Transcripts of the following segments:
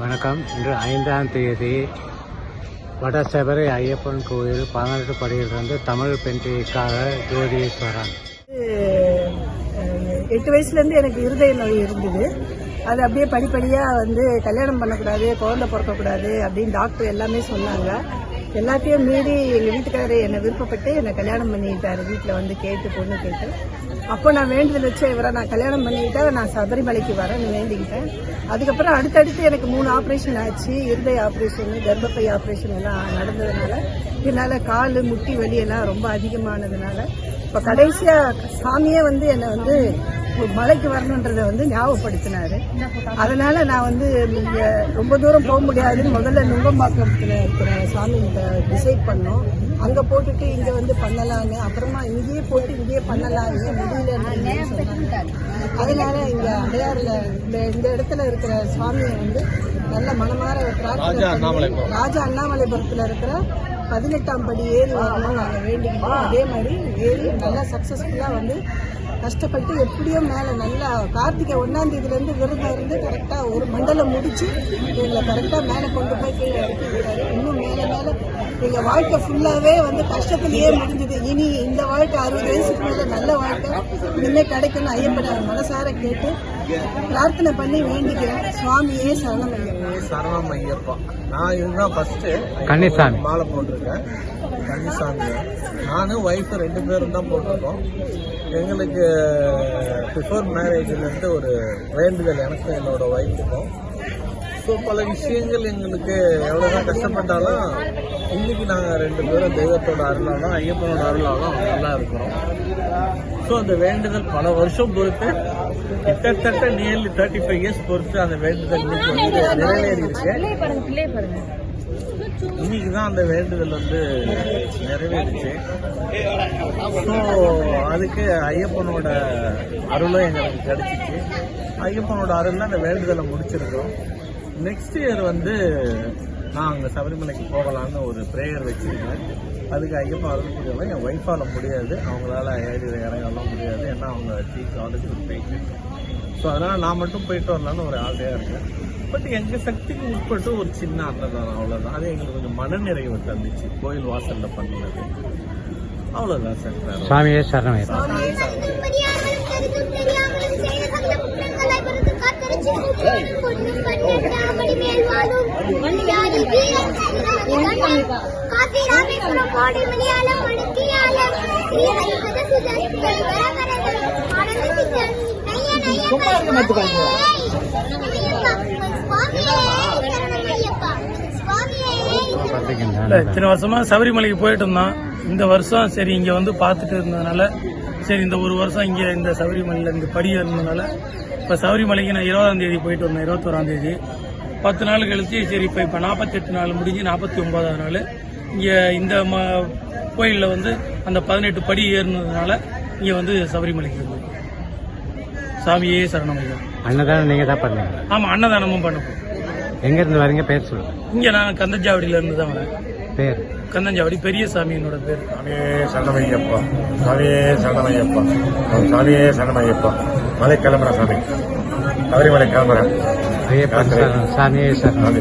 வணக்கம். இன்று ஐந்தாம் தேதி வடசபரி ஐயப்பன் கோயில் பதினெட்டு படியிலிருந்து தமிழ் பெண்டிக்காக ஜோதீஸ்வரன் எட்டு வயசுலேருந்து எனக்கு இருதய நோய் இருந்தது. அது அப்படியே படிப்படியாக வந்து கல்யாணம் பண்ணக்கூடாது குழந்தை பிறக்கக்கூடாது அப்படின்னு டாக்டர் எல்லாமே சொன்னாங்க. எல்லாத்தையும் மீறி எங்கள் வீட்டுக்காரர் என்னை விருப்பப்பட்டு என்னை கல்யாணம் பண்ணிக்கிட்டாரு வீட்டில் வந்து கேட்டு பொண்ணு கேட்டு. அப்போ நான் வேண்டுதல் வச்ச இவரை நான் கல்யாணம் பண்ணிக்கிட்டா நான் சபரிமலைக்கு வரேன்னு வேண்டிக்கிட்டேன். அதுக்கப்புறம் அடுத்தடுத்து எனக்கு மூணு ஆப்ரேஷன் ஆச்சு. இருதய ஆப்ரேஷன் கர்ப்பப்பை ஆப்ரேஷன் எல்லாம் நடந்ததுனால என்னால் கால் முட்டி வலி எல்லாம் ரொம்ப அதிகமானதுனால இப்போ கடைசியாக சாமியே வந்து என்னை வந்து மலைக்கு வரணுன்றதை வந்து ஞாபகப்படுத்தினாரு. அதனால நான் வந்து இங்க ரொம்ப தூரம் போக முடியாதுன்னு முதல்ல நுங்கம்பாக்கத்தில் இருக்கிற சாமி டிசைட் பண்ணோம். அங்கே போட்டுட்டு இங்கே வந்து பண்ணலான்னு. அப்புறமா இங்கேயே போட்டு இங்கேயே பண்ணலான்னு முடியலன்னு சொன்னாங்க. அதனால இங்கே அடையாறுல இந்த இந்த இடத்துல இருக்கிற சாமியை வந்து நல்ல மனமார பிரார்த்தனை ராஜா அண்ணாமலைபுரத்தில் இருக்கிற பதினெட்டாம் படி ஏறி வரணும் நாங்கள் வேண்டிக்கிட்டோம் அதே மாதிரி ஏறி நல்லா சக்ஸஸ்ஃபுல்லாக வந்து கஷ்டப்பட்டு எப்படியோ மேலே நல்லா கார்த்திகை ஒன்றாம் தேதியிலேருந்து விரதம் இருந்து கரெக்டாக ஒரு மண்டலம் முடிச்சு எங்களை கரெக்டாக மேலே கொண்டு போய் கீழே இறக்கி விட்டாரு. இன்னும் மேலே மேலே எங்கள் வாழ்க்கை ஃபுல்லாகவே வந்து கஷ்டத்துலேயே முடிஞ்சுது. இனி இந்த வாழ்க்கை அறுபது வயசுக்கு மேலே நல்ல வாழ்க்கை. இனிமேல் கிடைக்கணும் ஐயப்பட மனசார கேட்டு பிரார்த்தனை பண்ணி வேண்டிக்கிறேன். சுவாமியே சரணமையா சரணம் ஐயப்பா. நான் இதுதான் ஃபர்ஸ்ட் கன்னிசாமி. மாலை போட்டிருக்கேன். கன்னிசாமி. நானும் ஒய்ஃப் ரெண்டு பேரும் தான் போட்டிருக்கோம். எங்களுக்கு பிஃபோர் மேரேஜ்லேருந்து ஒரு வேண்டுதல் எனக்கும் என்னோட ஒய்ஃபுக்கும் ஸோ பல விஷயங்கள் எங்களுக்கு எவ்வளோதான் கஷ்டப்பட்டாலும் இன்னைக்கு நாங்கள் ரெண்டு பேரும் தெய்வத்தோட அருளாலும் ஐயப்பனோட அருளாலும் நல்லா இருக்கிறோம். ஸோ அந்த வேண்டுதல் பல வருஷம் பொறுத்து கிட்டத்தட்ட நியர்லி தேர்ட்டி ஃபைவ் இயர்ஸ் பொறுத்து அந்த வேண்டுதல் வந்து நிறைவேறி இருக்கு இன்னைக்கு தான் அந்த வேண்டுதல் வந்து நிறைவேறிச்சு. ஸோ அதுக்கு ஐயப்பனோட அருளும் எங்களுக்கு கிடைச்சிச்சு. ஐயப்பனோட அருள்ல அந்த வேண்டுதலை முடிச்சிருக்கோம் நெக்ஸ்ட் இயர் வந்து நான் அங்கே சபரிமலைக்கு போகலான்னு ஒரு ப்ரேயர் வச்சிருக்கேன். அதுக்கு ஐயப்பன் அருள் புரியலாம் என் ஒய்ஃபால முடியாது. அவங்களால ஏறி இறங்கலாம் முடியாது. ஏன்னா அவங்க ஆல்ரெடி ஒரு பேஷண்ட் ஸோ அதனால் நான் மட்டும் போயிட்டு வரலான்னு ஒரு ஆசையாக இருக்கேன். பட் எங்கள் சக்திக்கு உட்பட்டு ஒரு சின்ன அன்னதானம் அவ்வளோதான் அது எங்களுக்கு கொஞ்சம் மனநிறைவு தந்துச்சு. கோயில் வாசலில் பண்ணினது அவ்வளோதான் சார். வேற ஒண்ணும் சுவாமியே சரணமையா இத்தனை வருஷமா சபரிமலைக்கு போயிட்டு இருந்தோம். இந்த வருஷம் சரி இங்க வந்து பார்த்துட்டு இருந்ததுனால சரி இந்த ஒரு வருஷம் இங்க இந்த சபரிமலையில இந்த படி இருந்ததுனால இப்ப சபரிமலைக்கு நான் இருபதாம் தேதி போயிட்டு வந்தேன் இருபத்தோராம் தேதி. பத்து நாள் கழிச்சு சரி இப்ப இப்ப நாற்பத்தெட்டு நாள் முடிஞ்சு நாற்பத்தி ஒன்பதாவது நாள் இங்க இந்த ம- கோயில்ல வந்து அந்த பதினெட்டு படி ஏறினதுனால இங்க வந்து சபரிமலைக்கு வந்து சாமியே சரணமையா அன்னதானம் நீங்கள் தான் பண்ணீங்க? ஆமா அன்னதானமும் பண்ண போறோம். எங்கேருந்து வரீங்க? பேர் சொல்லுங்க. இங்க நான் கந்தஞ்சாவடியில இருந்து தான் வரேன். பேர்? கந்தஞ்சாவடி பெரிய சாமி என்னோட பேர். சாமியே சரணமையப்பா. சாமியே சரணமையப்பா. சாமியே சரணமையப்பா. மலை கிளம்புற. சாமி சபரிமலை கிளம்புறேன் சாமியே சாமி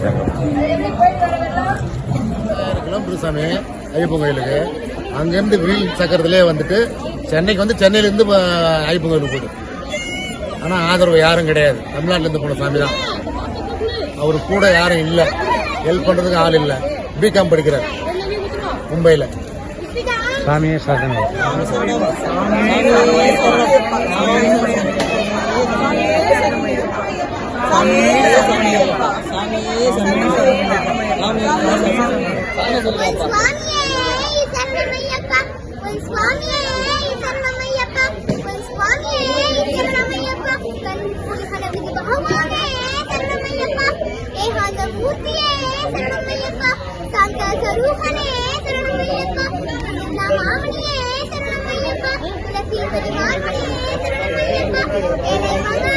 கிளம்புற சாமி ஐயப்பன் கோயிலுக்கு. அங்கேருந்து வீல் சக்கரத்திலே வந்துட்டு சென்னைக்கு வந்து சென்னையிலேருந்து ஐயப்பன் கோயிலுக்கு போகுது ஆனால் ஆதரவு யாரும் கிடையாது. தமிழ்நாட்டிலேருந்து போன சாமி தான். அவர் கூட யாரும் இல்லை. ஹெல்ப் பண்ணுறதுக்கு ஆள் இல்லை. பிகாம் படிக்கிறார். மும்பையில் சாமியே சரணம் உன் சுவாமியே சரணமையப்பா உன் சுவாமியே சரணமையப்பா உன் சுவாமியே சரணமையப்பா கண்புலிகலவிதி பகவானே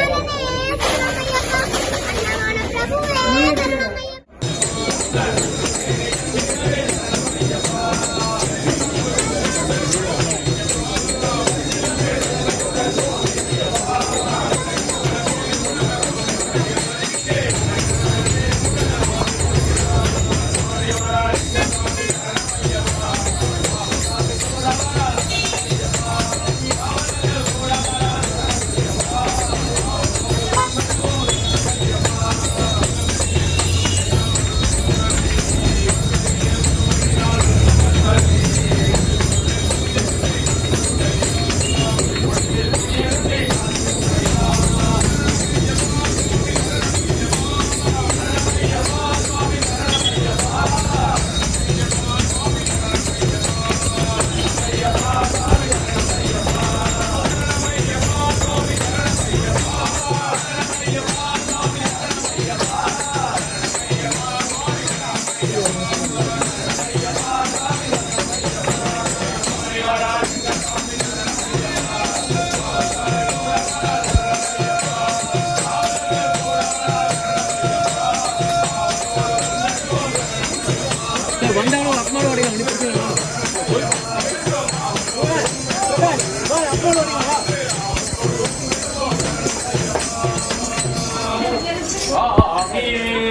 சுவாமியே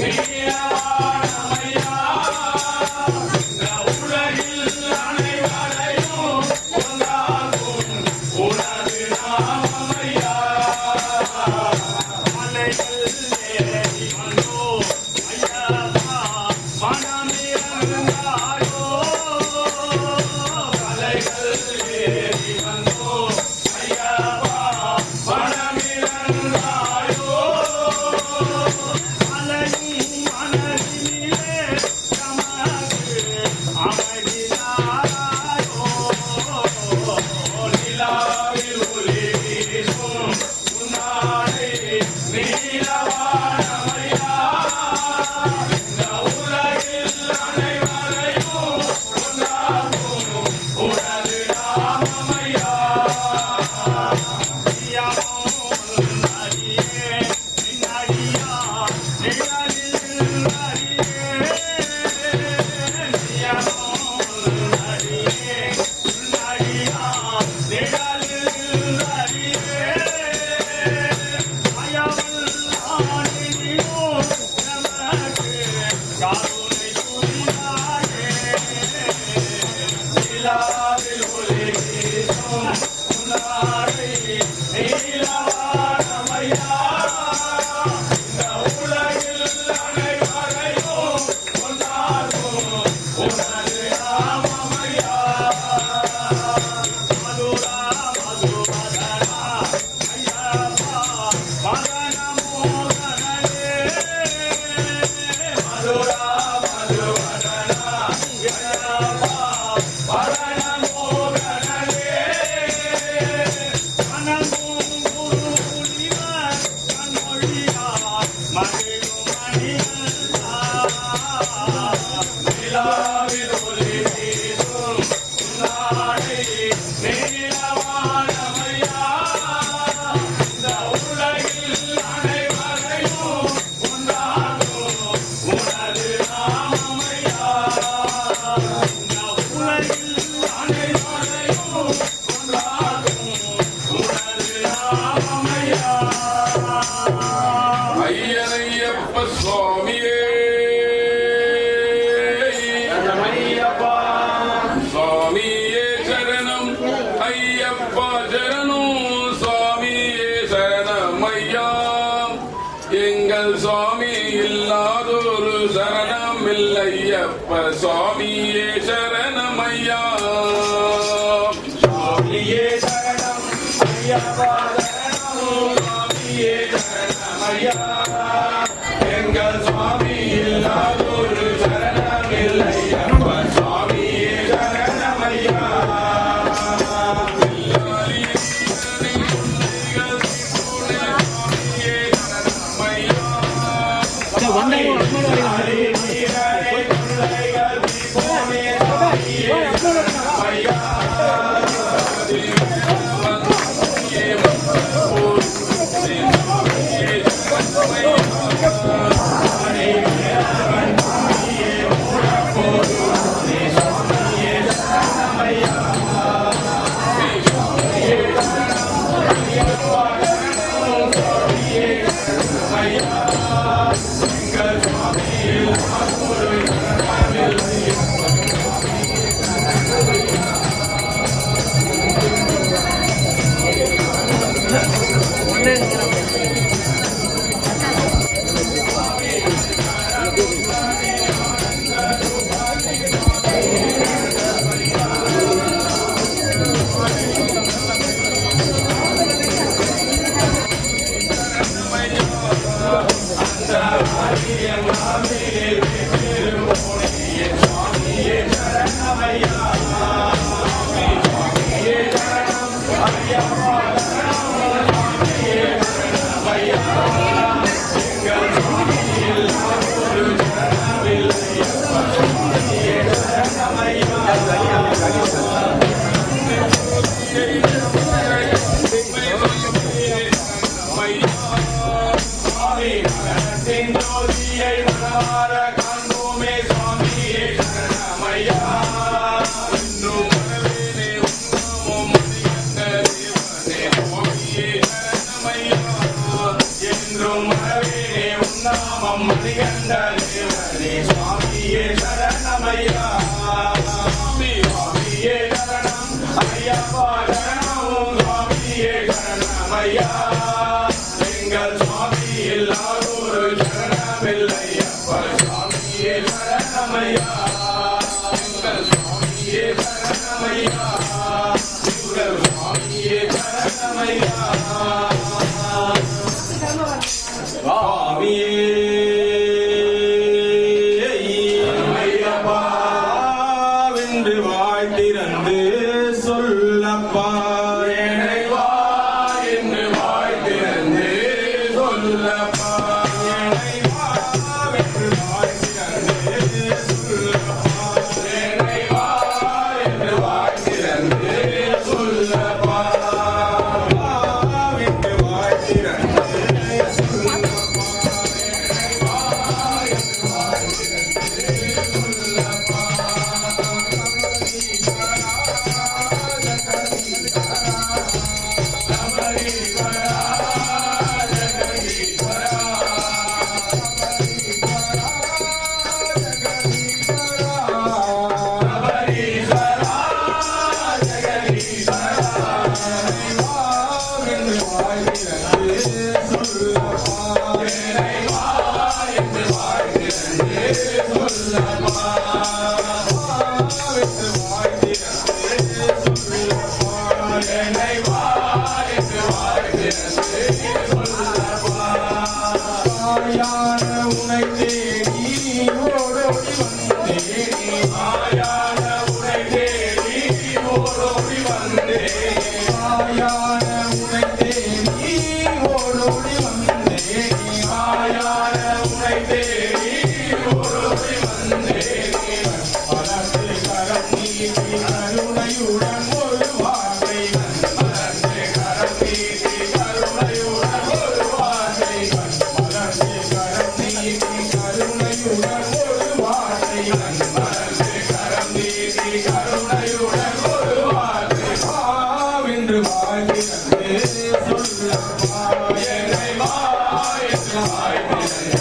Thank you. எங்கள் சுவாமி இல்லாதொரு Yeah. எங்கள் சுவாமி எல்லாரோரு சரணமில்லையப்பா சுவாமியே சரணமையா me. Música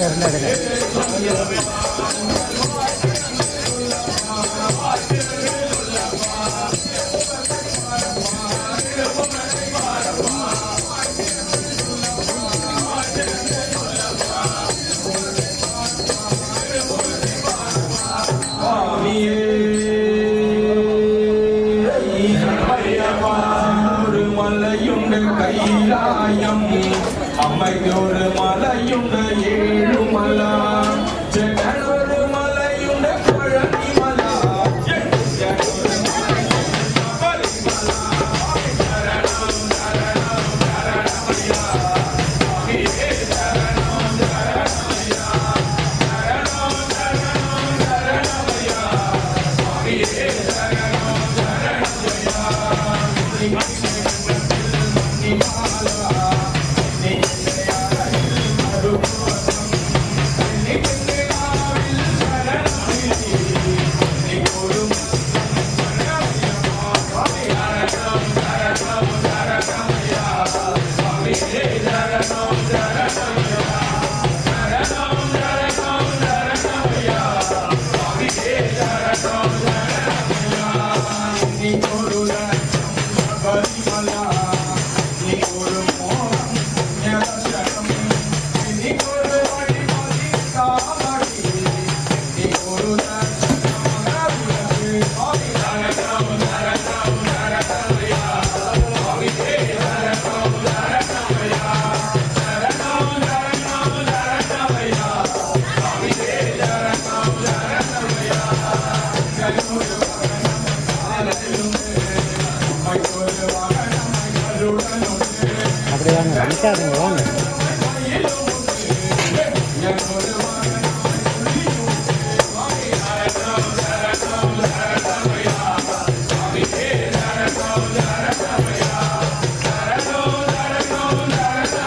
இருக்காருல்ல அதில் கையிலாயம் அம்மைக்கு ஒரு மலையுண்ட মালা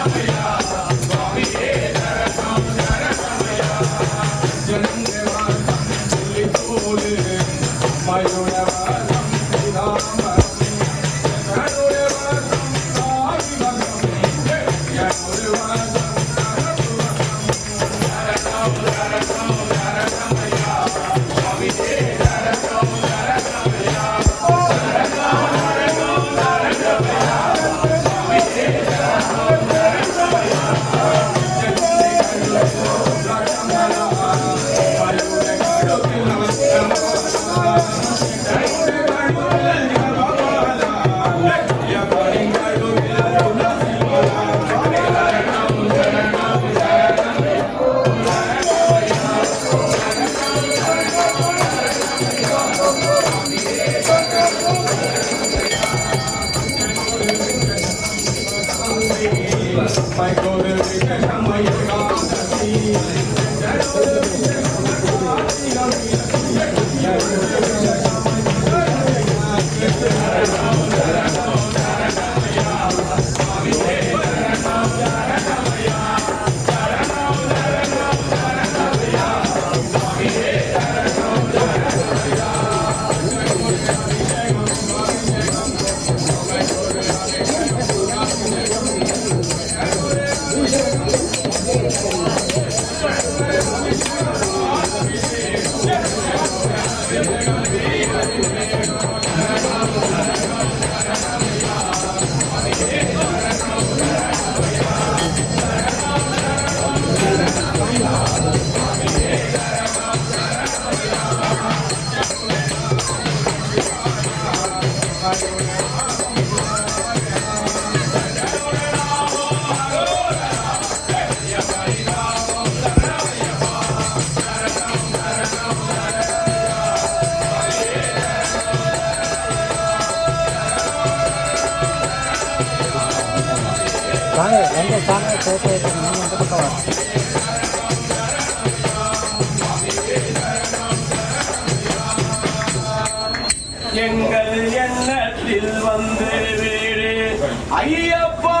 Yeah. பானை சேர்த்து வச்சுக்கணும் எந்த பக்கம் எங்கள் என்னத்தில் வந்து வீடு. ஐயப்பா!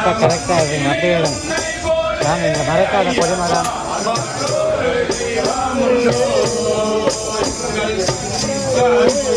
இப்போ கரெக்டாக இருக்குங்க அப்படியே நாங்கள் இங்கே மறக்காத கொடிமரம் Thank